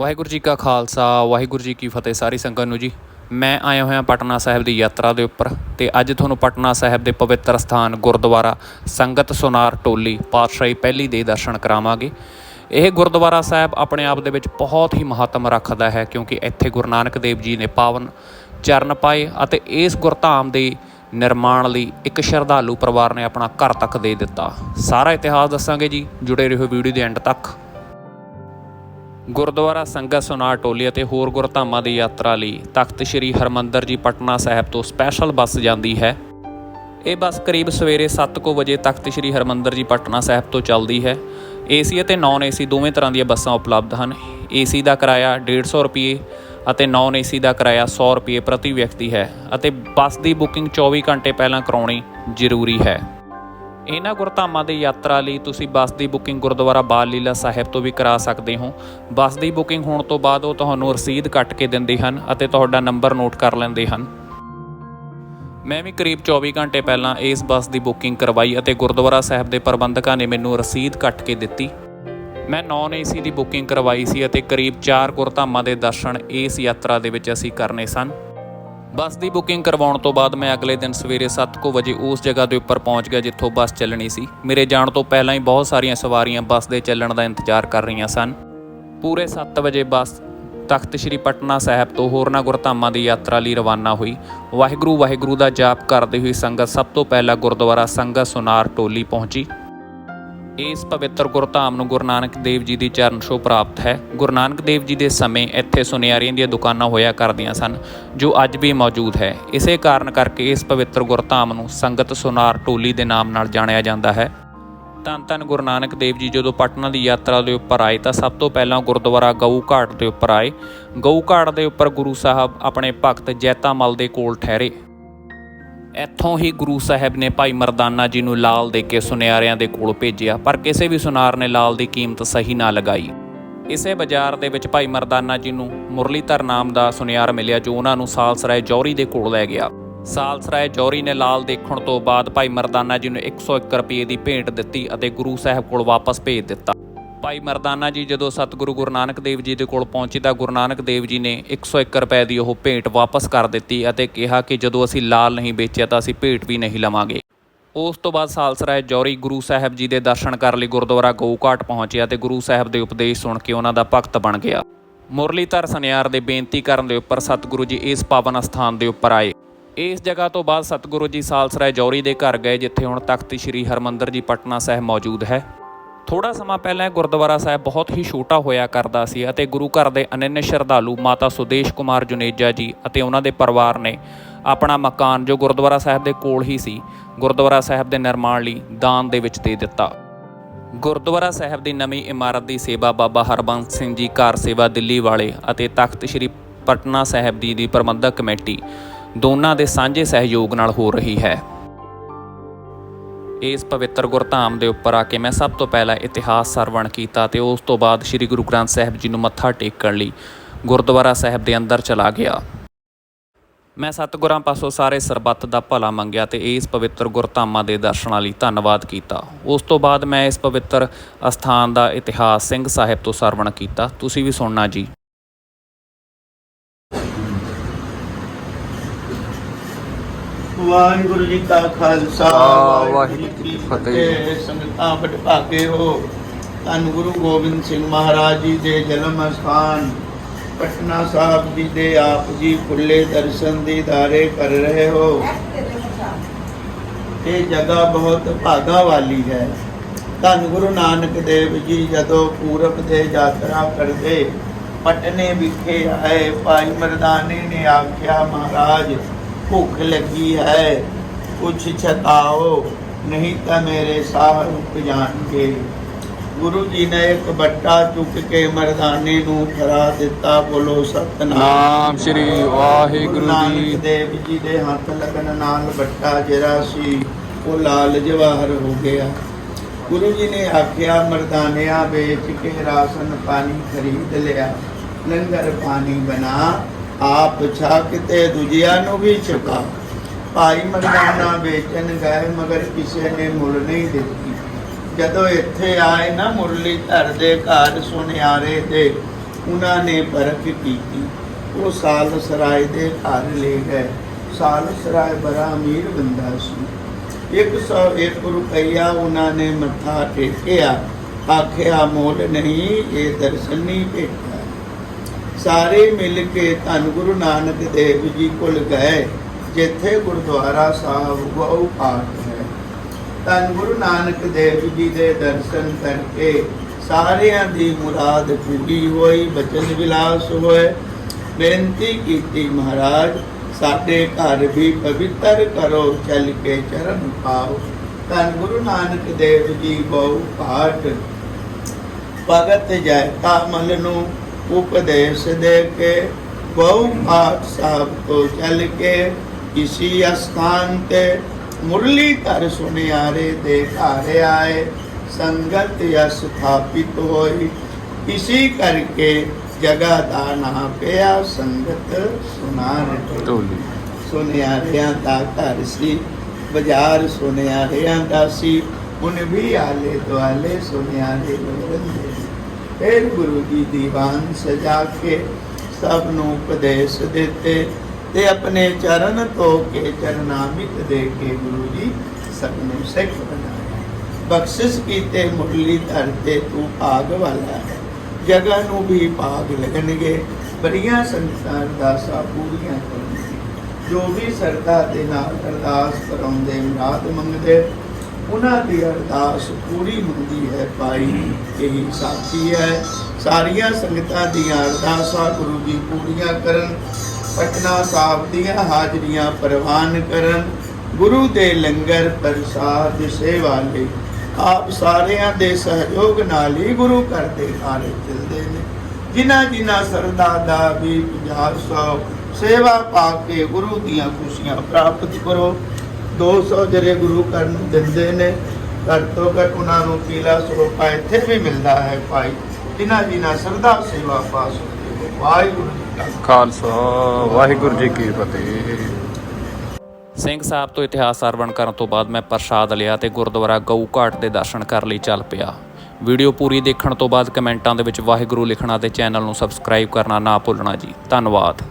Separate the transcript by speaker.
Speaker 1: ਵਾਹਿਗੁਰੂ ਜੀ ਕਾ ਖਾਲਸਾ, ਵਾਹਿਗੁਰੂ ਜੀ ਕੀ ਫਤਿਹ ਸਾਰੀ ਸੰਗਤ ਨੂੰ ਜੀ। ਮੈਂ ਆਇਆ ਹੋਇਆ ਪਟਨਾ ਸਾਹਿਬ ਦੀ ਯਾਤਰਾ ਦੇ ਉੱਪਰ ਤੇ ਅੱਜ ਤੁਹਾਨੂੰ ਪਟਨਾ ਸਾਹਿਬ ਦੇ ਪਵਿੱਤਰ ਸਥਾਨ ਗੁਰਦੁਆਰਾ ਸੰਗਤ ਸੁਨਾਰ ਟੋਲੀ ਪਾਤਸ਼ਾਹੀ ਪਹਿਲੀ ਦੇ ਦਰਸ਼ਨ ਕਰਾਵਾਂਗੇ। ਇਹ ਗੁਰਦੁਆਰਾ ਸਾਹਿਬ ਆਪਣੇ ਆਪ ਦੇ ਵਿੱਚ ਬਹੁਤ ਹੀ ਮਹੱਤਵ ਰੱਖਦਾ ਹੈ ਕਿਉਂਕਿ ਇੱਥੇ ਗੁਰੂ ਨਾਨਕ ਦੇਵ ਜੀ ਨੇ ਪਾਵਨ ਚਰਨ ਪਾਏ ਅਤੇ ਇਸ ਗੁਰਧਾਮ ਦੇ ਨਿਰਮਾਣ ਲਈ ਇੱਕ ਸ਼ਰਧਾਲੂ ਪਰਿਵਾਰ ਨੇ ਆਪਣਾ ਘਰ ਤੱਕ ਦੇ ਦਿੱਤਾ। ਸਾਰਾ ਇਤਿਹਾਸ ਦੱਸਾਂਗੇ ਜੀ, ਜੁੜੇ ਰਹੋ ਵੀਡੀਓ ਦੇ ਐਂਡ ਤੱਕ। ਗੁਰਦੁਆਰਾ ਸੰਗਤ ਸੁਨਾਰ ਟੋਲੀ ਅਤੇ ਹੋਰ ਗੁਰਧਾਮਾਂ ਦੀ ਯਾਤਰਾ ਲਈ ਤਖਤ ਸ੍ਰੀ ਹਰਮੰਦਰ ਜੀ ਪਟਨਾ ਸਾਹਿਬ ਤੋਂ ਸਪੈਸ਼ਲ ਬੱਸ ਜਾਂਦੀ ਹੈ। ਇਹ ਬੱਸ ਕਰੀਬ ਸਵੇਰੇ 7:00 ਵਜੇ ਤਖਤ ਸ੍ਰੀ ਹਰਮੰਦਰ ਜੀ ਪਟਨਾ ਸਾਹਿਬ ਤੋਂ ਚੱਲਦੀ ਹੈ। ਏਸੀ ਅਤੇ ਨਾਨ ਏਸੀ ਦੋਵੇਂ ਤਰ੍ਹਾਂ ਦੀਆਂ ਬੱਸਾਂ ਉਪਲਬਧ ਹਨ। ਏਸੀ ਦਾ ਕਿਰਾਇਆ 150 ਰੁਪਏ ਅਤੇ ਨਾਨ ਏਸੀ ਦਾ ਕਿਰਾਇਆ 100 ਰੁਪਏ ਪ੍ਰਤੀ ਵਿਅਕਤੀ ਹੈ ਅਤੇ ਬੱਸ ਦੀ ਬੁਕਿੰਗ 24 ਘੰਟੇ ਪਹਿਲਾਂ ਕਰਾਉਣੀ ਜ਼ਰੂਰੀ ਹੈ। ਇਹਨਾਂ ਗੁਰਧਾਮਾਂ ਦੀ ਯਾਤਰਾ ਲਈ ਤੁਸੀਂ ਬੱਸ ਦੀ ਬੁਕਿੰਗ ਗੁਰਦੁਆਰਾ ਬਾਲ ਲੀਲਾ ਸਾਹਿਬ ਤੋਂ ਵੀ ਕਰਾ ਸਕਦੇ ਹੋ। ਬੱਸ ਦੀ ਬੁਕਿੰਗ ਹੋਣ ਤੋਂ ਬਾਅਦ ਉਹ ਤੁਹਾਨੂੰ ਰਸੀਦ ਕੱਟ ਕੇ ਦਿੰਦੇ ਹਨ ਅਤੇ ਤੁਹਾਡਾ ਨੰਬਰ ਨੋਟ ਕਰ ਲੈਂਦੇ ਹਨ। ਮੈਂ ਵੀ ਕਰੀਬ 24 ਘੰਟੇ ਪਹਿਲਾਂ ਇਸ ਬੱਸ ਦੀ ਬੁਕਿੰਗ ਕਰਵਾਈ ਅਤੇ ਗੁਰਦੁਆਰਾ ਸਾਹਿਬ ਦੇ ਪ੍ਰਬੰਧਕਾਂ ਨੇ ਮੈਨੂੰ ਰਸੀਦ ਕੱਟ ਕੇ ਦਿੱਤੀ। ਮੈਂ ਨਾਨ ਏਸੀ ਦੀ ਬੁਕਿੰਗ ਕਰਵਾਈ ਸੀ ਅਤੇ ਕਰੀਬ 4 ਗੁਰਧਾਮਾਂ ਦੇ ਦਰਸ਼ਨ ਇਸ ਯਾਤਰਾ ਦੇ ਵਿੱਚ ਅਸੀਂ ਕਰਨੇ ਸਨ। ਬੱਸ ਦੀ ਬੁਕਿੰਗ ਕਰਵਾਉਣ ਤੋਂ ਬਾਅਦ ਮੈਂ ਅਗਲੇ ਦਿਨ ਸਵੇਰੇ 7:00 ਵਜੇ ਉਸ ਜਗ੍ਹਾ ਦੇ ਉੱਪਰ ਪਹੁੰਚ ਗਿਆ ਜਿੱਥੋਂ ਬੱਸ ਚੱਲਣੀ ਸੀ। ਮੇਰੇ ਜਾਣ ਤੋਂ ਪਹਿਲਾਂ ਹੀ ਬਹੁਤ ਸਾਰੀਆਂ ਸਵਾਰੀਆਂ ਬੱਸ ਦੇ ਚੱਲਣ ਦਾ ਇੰਤਜ਼ਾਰ ਕਰ ਰਹੀਆਂ ਸਨ। ਪੂਰੇ 7 ਵਜੇ ਬੱਸ ਤਖਤ ਸ੍ਰੀ ਪਟਨਾ ਸਾਹਿਬ ਤੋਂ ਹੋਰਨਾਂ ਗੁਰਧਾਮਾਂ ਦੀ ਯਾਤਰਾ ਲਈ ਰਵਾਨਾ ਹੋਈ। ਵਾਹਿਗੁਰੂ ਵਾਹਿਗੁਰੂ ਦਾ ਜਾਪ ਕਰਦੇ ਹੋਈ ਸੰਗਤ ਸਭ ਤੋਂ ਪਹਿਲਾਂ ਗੁਰਦੁਆਰਾ ਸੰਗਤ ਸੁਨਾਰ ਟੋਲੀ ਪਹੁੰਚੀ। ਇਸ ਪਵਿੱਤਰ ਗੁਰਧਾਮ ਨੂੰ ਗੁਰੂ ਨਾਨਕ ਦੇਵ ਜੀ ਦੀ ਚਰਨ ਛੋਹ ਪ੍ਰਾਪਤ ਹੈ। ਗੁਰੂ ਨਾਨਕ ਦੇਵ ਜੀ ਦੇ ਸਮੇਂ ਇੱਥੇ ਸੁਨਿਆਰੀਆਂ ਦੀਆਂ ਦੁਕਾਨਾਂ ਹੋਇਆ ਕਰਦੀਆਂ ਸਨ, ਜੋ ਅੱਜ ਵੀ ਮੌਜੂਦ ਹੈ। ਇਸੇ ਕਾਰਨ ਕਰਕੇ ਇਸ ਪਵਿੱਤਰ ਗੁਰਧਾਮ ਨੂੰ ਸੰਗਤ ਸੁਨਾਰ ਟੋਲੀ ਦੇ ਨਾਮ ਨਾਲ ਜਾਣਿਆ ਜਾਂਦਾ ਹੈ। ਧੰਨ ਧੰਨ ਗੁਰੂ ਨਾਨਕ ਦੇਵ ਜੀ, ਜਦੋਂ ਪਟਨਾ ਦੀ ਯਾਤਰਾ ਦੇ ਉੱਪਰ ਆਏ ਤਾਂ ਸਭ ਤੋਂ ਪਹਿਲਾਂ ਗੁਰਦੁਆਰਾ ਗਊ ਘਾਟ ਦੇ ਉੱਪਰ ਆਏ। ਗਊ ਘਾਟ ਦੇ ਉੱਪਰ ਗੁਰੂ ਸਾਹਿਬ ਆਪਣੇ ਭਗਤ ਜੈਤਾ ਮਲ ਦੇ ਕੋਲ ਠਹਿਰੇ। ਇੱਥੋਂ ਹੀ ਗੁਰੂ ਸਾਹਿਬ ਨੇ ਭਾਈ ਮਰਦਾਨਾ ਜੀ ਨੂੰ ਲਾਲ ਦੇ ਕੇ ਸੁਨਿਆਰਿਆਂ ਦੇ ਕੋਲ ਭੇਜਿਆ, ਪਰ ਕਿਸੇ ਵੀ ਸੁਨਾਰ ਨੇ ਲਾਲ ਦੀ ਕੀਮਤ ਸਹੀ ਨਾ ਲਗਾਈ। ਇਸੇ ਬਾਜ਼ਾਰ ਦੇ ਵਿੱਚ ਭਾਈ ਮਰਦਾਨਾ ਜੀ ਨੂੰ ਮੁਰਲੀਧਰ ਨਾਮ ਦਾ ਸੁਨਿਆਰ ਮਿਲਿਆ, ਜੋ ਉਹਨਾਂ ਨੂੰ ਸਾਲਸਰਾਏ ਜੌਹਰੀ ਦੇ ਕੋਲ ਲੈ ਗਿਆ। ਸਾਲਸਰਾਏ ਜੌਹਰੀ ਨੇ ਲਾਲ ਦੇਖਣ ਤੋਂ ਬਾਅਦ ਭਾਈ ਮਰਦਾਨਾ ਜੀ ਨੂੰ 101 ਰੁਪਏ ਦੀ ਭੇਂਟ ਦਿੱਤੀ ਅਤੇ ਗੁਰੂ ਸਾਹਿਬ ਕੋਲ ਵਾਪਸ ਭੇਜ ਦਿੱਤਾ। ਭਾਈ ਮਰਦਾਨਾ ਜੀ, ਜਦੋਂ ਸਤਿਗੁਰੂ ਗੁਰੂ ਨਾਨਕ ਦੇਵ ਜੀ ਦੇ ਕੋਲ ਪਹੁੰਚੇ ਤਾਂ ਗੁਰੂ ਨਾਨਕ ਦੇਵ ਜੀ ਨੇ 101 ਰੁਪਏ ਦੀ ਉਹ ਭੇਂਟ ਵਾਪਸ ਕਰ ਦਿੱਤੀ ਅਤੇ ਕਿਹਾ ਕਿ ਜਦੋਂ ਅਸੀਂ ਲਾਲ ਨਹੀਂ ਵੇਚਿਆ ਤਾਂ ਅਸੀਂ ਭੇਟ ਵੀ ਨਹੀਂ ਲਵਾਂਗੇ। ਉਸ ਤੋਂ ਬਾਅਦ ਸਾਲਸਰਾਏ ਜੌਰੀ ਗੁਰੂ ਸਾਹਿਬ ਜੀ ਦੇ ਦਰਸ਼ਨ ਕਰਨ ਲਈ ਗੁਰਦੁਆਰਾ ਗਊਘਾਟ ਪਹੁੰਚਿਆ ਤੇ ਗੁਰੂ ਸਾਹਿਬ ਦੇ ਉਪਦੇਸ਼ ਸੁਣ ਕੇ ਉਹਨਾਂ ਦਾ ਭਗਤ ਬਣ ਗਿਆ। ਮੁਰਲੀਧਰ ਸੁਨਿਆਰ ਦੇ ਬੇਨਤੀ ਕਰਨ ਦੇ ਉੱਪਰ ਸਤਿਗੁਰੂ ਜੀ ਇਸ ਪਾਵਨ ਸਥਾਨ ਦੇ ਉੱਪਰ ਆਏ। ਇਸ ਜਗ੍ਹਾ ਤੋਂ ਬਾਅਦ ਸਤਿਗੁਰੂ ਜੀ ਸਾਲਸਰਾਏ ਜੌਰੀ ਦੇ ਘਰ ਗਏ, ਜਿੱਥੇ ਹੁਣ ਤਖਤ ਸ੍ਰੀ ਹਰਮੰਦਰ ਜੀ ਪਟਨਾ ਸਾਹਿਬ ਮੌਜੂਦ ਹੈ। ਥੋੜਾ ਸਮਾਂ ਪਹਿਲਾਂ ਗੁਰਦੁਆਰਾ ਸਾਹਿਬ ਬਹੁਤ ਹੀ ਛੋਟਾ ਹੋਇਆ ਕਰਦਾ ਸੀ ਅਤੇ ਗੁਰੂ ਘਰ ਦੇ ਅਨੰਨ ਸ਼ਰਧਾਲੂ ਮਾਤਾ ਸੁਦੇਸ਼ ਕੁਮਾਰ ਜੁਨੇਜਾ ਜੀ ਅਤੇ ਉਹਨਾਂ ਦੇ ਪਰਿਵਾਰ ਨੇ ਆਪਣਾ ਮਕਾਨ ਜੋ ਗੁਰਦੁਆਰਾ ਸਾਹਿਬ ਦੇ ਕੋਲ ਹੀ ਸੀ, ਗੁਰਦੁਆਰਾ ਸਾਹਿਬ ਦੇ ਨਿਰਮਾਣ ਲਈ ਦਾਨ ਦੇ ਵਿੱਚ ਦੇ ਦਿੱਤਾ। ਗੁਰਦੁਆਰਾ ਸਾਹਿਬ ਦੀ ਨਵੀਂ ਇਮਾਰਤ ਦੀ ਸੇਵਾ ਬਾਬਾ ਹਰਬੰਸ ਸਿੰਘ ਜੀ ਕਾਰ ਸੇਵਾ ਦਿੱਲੀ ਵਾਲੇ ਅਤੇ ਤਖਤ ਸ੍ਰੀ ਪਟਨਾ ਸਾਹਿਬ ਜੀ ਦੀ ਪ੍ਰਬੰਧਕ ਕਮੇਟੀ ਦੋਨਾਂ ਦੇ ਸਾਂਝੇ ਸਹਿਯੋਗ ਨਾਲ ਹੋ ਰਹੀ ਹੈ। ਇਸ ਪਵਿੱਤਰ ਗੁਰਧਾਮ ਦੇ ਉੱਪਰ ਆ ਕੇ ਮੈਂ ਸਭ ਤੋਂ ਪਹਿਲਾਂ ਇਤਿਹਾਸ ਸਰਵਣ ਕੀਤਾ ਤੇ ਉਸ ਤੋਂ ਬਾਅਦ ਸ੍ਰੀ ਗੁਰੂ ਗ੍ਰੰਥ ਸਾਹਿਬ ਜੀ ਨੂੰ ਮੱਥਾ ਟੇਕਣ ਲਈ ਗੁਰਦੁਆਰਾ ਸਾਹਿਬ ਦੇ ਅੰਦਰ ਚਲਾ ਗਿਆ। ਮੈਂ ਸਤਿਗੁਰਾਂ ਪਾਸੋਂ ਸਾਰੇ ਸਰਬੱਤ ਦਾ ਭਲਾ ਮੰਗਿਆ ਤੇ ਇਸ ਪਵਿੱਤਰ ਗੁਰਧਾਮਾਂ ਦੇ ਦਰਸ਼ਨਾਂ ਲਈ ਧੰਨਵਾਦ ਕੀਤਾ। ਉਸ ਤੋਂ ਬਾਅਦ ਮੈਂ ਇਸ ਪਵਿੱਤਰ ਅਸਥਾਨ ਦਾ ਇਤਿਹਾਸ ਸਿੰਘ ਸਾਹਿਬ ਤੋਂ ਸਰਵਣ ਕੀਤਾ। ਤੁਸੀਂ ਵੀ ਸੁਣਨਾ ਜੀ।
Speaker 2: ਵਾਹਿਗੁਰੂ ਜੀ ਕਾ ਖਾਲਸਾ
Speaker 1: ਵਾਹਿਗੁਰੂ ਜੀ ਕੀ ਫਤਿਹ।
Speaker 2: ਸੰਗਤਾਂ ਬਟਭਾਗੇ ਹੋ। ਧੰਨ ਗੁਰੂ ਗੋਬਿੰਦ ਸਿੰਘ ਮਹਾਰਾਜ ਜੀ ਦੇ ਜਨਮ ਸਥਾਨ ਪਟਨਾ ਸਾਹਿਬ ਜੀ ਦੇ ਆਪ ਜੀ ਖੁੱਲੇ ਦਰਸ਼ਨ ਦੀਦਾਰੇ ਕਰ ਰਹੇ ਹੋ। ਇਹ ਜਗ੍ਹਾ ਬਹੁਤ ਭਾਗਾ ਵਾਲੀ ਹੈ। ਧੰਨ ਗੁਰੂ ਨਾਨਕ ਦੇਵ ਜੀ ਜਦੋਂ ਪੂਰਬ ਦੇ ਯਾਤਰਾ ਕਰਦੇ ਪਟਨੇ ਵਿਖੇ ਆਏ ਭਾਈ ਮਰਦਾਨੇ ਨੇ ਆਖਿਆ ਮਹਾਰਾਜ ਭੁੱਖ ਲੱਗੀ ਹੈ। ਕੁਛ ਛਕਾਓ ਨਹੀਂ ਤਾਂ ਮੇਰੇ ਸਾਹ ਰੁਕ ਜਾਣਗੇ। ਗੁਰੂ ਜੀ ਨੇ ਇੱਕ ਬੱਟਾ ਚੁੱਕ ਕੇ ਮਰਦਾਨੇ ਨੂੰ ਫਰਾ ਦਿੱਤਾ ਬੋਲੋ ਸਤਨਾਮ।
Speaker 1: ਨਾਮ ਸ੍ਰੀ
Speaker 2: ਗੁਰੂ
Speaker 1: ਵਾਹਿਗੁਰੂ ਜੀ।
Speaker 2: ਦੇਵ ਜੀ ਦੇ ਹੱਥ ਲੱਗਣ ਨਾਲ ਬੱਟਾ ਜਿਹੜਾ ਸੀ ਉਹ ਲਾਲ ਜਵਾਹਰ ਹੋ ਗਿਆ। ਗੁਰੂ ਜੀ ਨੇ ਆਖਿਆ ਮਰਦਾਨਿਆਂ ਵੇਚ ਕੇ ਰਾਸ਼ਨ ਪਾਣੀ ਖਰੀਦ ਲਿਆ ਲੰਗਰ ਪਾਣੀ ਬਣਾ। ਆਪ ਛਕ ਤੇ ਦੂਜਿਆਂ ਨੂੰ ਵੀ ਛਕਾ। ਭਾਈ ਮਰਦਾਨਾ ਵੇਚਣ ਗਏ ਮਗਰ ਕਿਸੇ ਨੇ ਮੁੱਲ ਨਹੀਂ ਦਿੱਤੀ। ਜਦੋਂ ਇੱਥੇ ਆਏ ਨਾ ਮੁਰਲੀ ਧਰ ਦੇ ਘਰ ਸੁਨਿਆਰੇ ਦੇ ਉਹਨਾਂ ਨੇ ਪਰਖ ਕੀਤੀ। ਉਹ ਸਾਲ ਸਰਾਏ ਦੇ ਘਰ ਲੈ ਗਏ। ਸਾਲ ਸਰਾਏ ਬੜਾ ਅਮੀਰ ਬੰਦਾ ਸੀ। 101 ਰੁਪਈਆ ਉਹਨਾਂ ਨੇ ਮੱਥਾ ਟੇਕਿਆ। ਆਖਿਆ, ਮੋਲ ਨਹੀਂ, ਇਹ ਦਰਸ਼ਨ ਨਹੀਂ ਭੇਟਾ। ਸਾਰੇ ਮਿਲ ਕੇ ਧੰਨ ਗੁਰੂ ਨਾਨਕ ਦੇਵ ਜੀ ਕੋਲ ਗਏ, ਜਿੱਥੇ ਗੁਰਦੁਆਰਾ ਸਾਹਿਬ ਗਊ ਪਾਠ ਹੈ। ਧੰਨ ਗੁਰੂ ਨਾਨਕ ਦੇਵ ਜੀ ਦੇ ਦਰਸ਼ਨ ਕਰਕੇ ਸਾਰਿਆਂ ਦੀ ਮੁਰਾਦ ਪੂਰੀ ਹੋਈ, ਬਚਨ ਵਿਲਾਸ ਹੋਏ। ਬੇਨਤੀ ਕੀਤੀ ਮਹਾਰਾਜ, ਸਾਡੇ ਘਰ ਵੀ ਪਵਿੱਤਰ ਕਰੋ, ਚੱਲ ਕੇ ਚਰਨ ਪਾਓ। ਧੰਨ ਗੁਰੂ ਨਾਨਕ ਦੇਵ ਜੀ ਗਊ ਪਾਠ। ਭਗਤ ਜੈ ਕਾਮਲ ਨੂੰ ਉਪਦੇਸ਼ ਦੇ ਕੇ ਬਹੁ ਪਾਠ ਸਾਹਿਬ ਤੋਂ ਚੱਲ ਕੇ ਇਸੀ ਅਸਥਾਨ ਤੇ ਮੁਰਲੀ ਧਰ ਸੁਨਿਆਰੇ ਦੇ ਘਰ ਆਏ ਸੰਗਤ ਯਸ ਸਥਾਪਿਤ ਹੋਈ ਇਸੀ ਕਰਕੇ ਜਗ੍ਹਾ ਦਾ ਨਾਂ ਪਿਆ ਸੰਗਤ ਸੁਨਾਰ
Speaker 3: ਢੋਲੀ
Speaker 2: ਸੁਨਿਆਰਿਆਂ ਦਾ ਘਰ ਸੀ ਬਾਜ਼ਾਰ ਸੁਨਿਆਰਿਆਂ ਦਾ ਸੀ ਫਿਰ ਗੁਰੂ ਜੀ ਦੀਵਾਨ ਸਜਾ ਕੇ ਸਭ ਨੂੰ ਉਪਦੇਸ਼ ਦਿੱਤੇ ਤੇ ਆਪਣੇ ਚਰਨ ਧੋ ਕੇ ਚਰਨਾਮਿਤ ਦੇ ਕੇ ਗੁਰੂ ਜੀ ਸਭ ਨੂੰ ਸਿੱਖ ਬਣਾਇਆ। ਬਖਸ਼ਿਸ਼ ਕੀਤੇ ਮੁਰਲੀ ਧਰ ਤੇ ਤੂੰ ਭਾਗ ਵਾਲਾ ਹੈ। ਜਗ੍ਹਾ ਨੂੰ ਵੀ ਭਾਗ ਲੱਗਣਗੇ। ਬੜੀਆਂ ਸੰਗਤਾਂ ਅਰਦਾਸਾਂ ਪੂਰੀਆਂ ਕਰਨਗੇ ਜੋ ਵੀ ਸਰਦਾ ਦੇ ਨਾਲ ਅਰਦਾਸ ਕਰਾਉਂਦੇ, ਮੁਰਾਦ ਮੰਗਦੇ ਉਹਨਾਂ ਦੀ ਅਰਦਾਸ ਪੂਰੀ ਹੁੰਦੀ ਹੈ ਭਾਈ, ਇਹੀ ਸਾਥੀ ਹੈ। ਸਾਰੀਆਂ ਸੰਗਤਾਂ ਦੀਆਂ ਅਰਦਾਸਾਂ ਗੁਰੂ ਜੀ ਪੂਰੀਆਂ ਕਰਨ, ਪਟਨਾ ਸਾਹਿਬ ਦੀਆਂ ਹਾਜ਼ਰੀਆਂ ਪ੍ਰਵਾਨ ਕਰਨ, ਗੁਰੂ ਦੇ ਲੰਗਰ ਪ੍ਰਸਾਦ ਸੇਵਾ ਲਈ ਆਪ ਸਾਰਿਆਂ ਦੇ ਸਹਿਯੋਗ ਨਾਲ ਹੀ ਗੁਰੂ ਘਰ ਦੇ ਕਾਰਜ ਚੱਲਦੇ ਨੇ। ਜਿਨ੍ਹਾਂ ਜਿਨ੍ਹਾਂ ਸਰਦਾ ਦਾ ਵੀ 500 ਸੇਵਾ ਪਾ ਕੇ ਗੁਰੂ ਦੀਆਂ ਖੁਸ਼ੀਆਂ ਪ੍ਰਾਪਤ ਕਰੋ 200 ਜਿਹੜੇ ਗੁਰੂ ਘਰ ਨੂੰ ਦਿੰਦੇ ਨੇ ਘੱਟ ਤੋਂ ਘੱਟ ਉਹਨਾਂ ਨੂੰ ਪੀਲਾ ਸਰੋਪਾ ਇੱਥੇ ਵੀ ਮਿਲਦਾ ਹੈ ਭਾਈ। ਜਿਨ੍ਹਾਂ ਜਿਨ੍ਹਾਂ ਸਰਦਾ ਸੇਵਾ ਪਾ ਸਕਦੇ ਹੋ। ਵਾਹਿਗੁਰੂ ਜੀ ਕਾ
Speaker 3: ਖਾਲਸਾ। ਵਾਹਿਗੁਰੂ ਜੀ ਕੀ ਫਤਿਹ।
Speaker 1: ਸਿੰਘ ਸਾਹਿਬ ਤੋਂ ਇਤਿਹਾਸ ਸਰਵਣ ਕਰਨ ਤੋਂ ਬਾਅਦ ਮੈਂ ਪ੍ਰਸ਼ਾਦ ਲਿਆ ਤੇ ਗੁਰਦੁਆਰਾ ਗਊ ਘਾਟ ਦੇ ਦਰਸ਼ਨ ਕਰਨ ਲਈ ਚੱਲ ਪਿਆ। ਵੀਡੀਓ ਪੂਰੀ ਦੇਖਣ ਤੋਂ ਬਾਅਦ ਕਮੈਂਟਾਂ ਦੇ ਵਿੱਚ ਵਾਹਿਗੁਰੂ ਲਿਖਣਾ ਤੇ ਚੈਨਲ ਨੂੰ ਸਬਸਕ੍ਰਾਈਬ ਕਰਨਾ ਨਾ ਭੁੱਲਣਾ ਜੀ। ਧੰਨਵਾਦ।